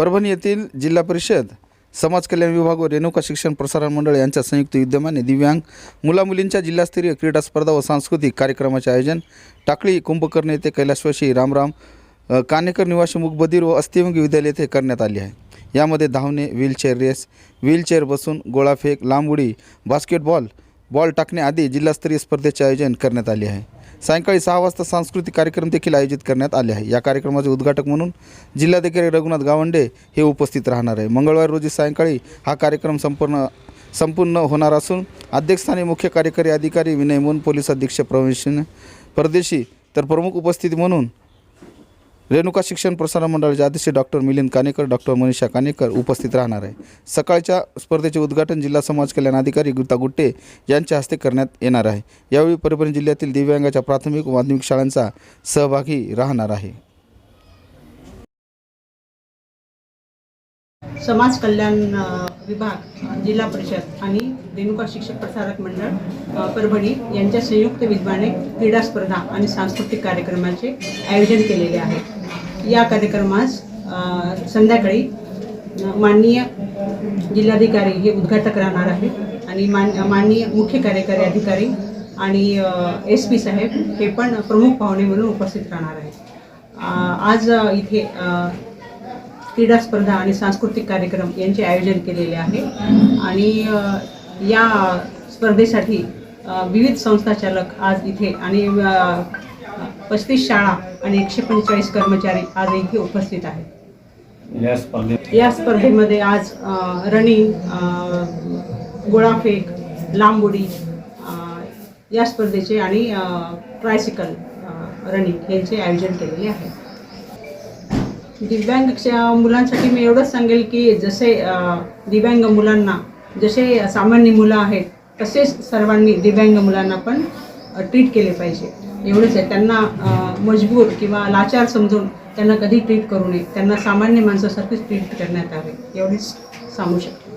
परभणी येथील जिल्हा परिषद समाज कल्याण विभाग व रेणुका शिक्षण प्रसारण मंडळ यांच्या संयुक्त विद्यमाने दिव्यांग मुलामुलींच्या जिल्हास्तरीय क्रीडा स्पर्धा व सांस्कृतिक कार्यक्रमाचे आयोजन टाकळी कुंभकर्ण येथे कैलासवासी रामराम कानेकर निवासी मुखबधीर व अस्थिव्यंग विद्यालय येथे करण्यात आले आहे. यामध्ये धावणे व्हीलचेअर रेस व्हीलचेअर बसून गोळाफेक लांब उडी बास्केटबॉल बॉल टाकणे आदी जिल्हास्तरीय स्पर्धेचे आयोजन करण्यात आले आहे. सायंकाळी सहा वाजता सांस्कृतिक कार्यक्रम देखील आयोजित करण्यात आले आहे. या कार्यक्रमाचे उद्घाटक म्हणून जिल्हाधिकारी रघुनाथ गावंडे हे उपस्थित राहणार आहे. मंगळवारी रोजी सायंकाळी हा कार्यक्रम संपूर्ण संपूर्ण होणार असून अध्यक्षस्थानी मुख्य कार्यकारी अधिकारी विनय मोन पोलीस अधीक्षक प्रवेश परदेशी तर प्रमुख उपस्थिती म्हणून रेणुका शिक्षण प्रसारण मंडळाचे अध्यक्ष डॉक्टर मिलिंद कानेकर डॉक्टर मनीषा कानेकर उपस्थित राहणार आहे. सकाळच्या स्पर्धेचे उद्घाटन जिल्हा समाज कल्याण अधिकारी गीता गुट्टे यांच्या हस्ते करण्यात येणार आहे. यावेळी परभणी जिल्ह्यातील दिव्यांगाच्या प्राथमिक व माध्यमिक शाळांचा सहभागी राहणार आहे. समाज कल्याण विभाग जिल्हा परिषद आणि रेणुका शिक्षक प्रसारक मंडळ परभणी यांच्या संयुक्त विद्वाने क्रीडा स्पर्धा आणि सांस्कृतिक कार्यक्रमाचे आयोजन केलेले आहे. या कार्यक्रमास संध्याकाळी माननीय जिल्हाधिकारी हे उद्घाटक राहणार आहेत आणि मान माननीय मुख्य कार्यकारी अधिकारी आणि एस पी साहेब हे पण प्रमुख पाहुणे म्हणून उपस्थित राहणार आहेत. आज इथे क्रीडा स्पर्धा आणि सांस्कृतिक कार्यक्रम यांचे आयोजन केलेले आहे. आणि या स्पर्धेसाठी विविध संस्था चालक आज इथे आणि पस्तीस शाळा आणि एकशे पंचेचाळीस कर्मचारी आज इथे उपस्थित आहेत. या स्पर्धेमध्ये आज रनिंग गोळाफेक लांब उडी या स्पर्धेचे आणि ट्रायसिकल रनिंग यांचे आयोजन केलेले आहे. दिव्यांग मुलांसाठी मी एवढंच सांगेल की जसे दिव्यांग मुलांना जसे सामान्य मुलं आहेत तसेच सर्वांनी दिव्यांग मुलांना पण ट्रीट केले पाहिजे. एवढंच आहे. त्यांना मजबूर किंवा लाचार समजून त्यांना कधी ट्रीट करू नये. त्यांना सामान्य माणसासारखीच ट्रीट करण्यात यावे. एवढेच सांगू शकतो.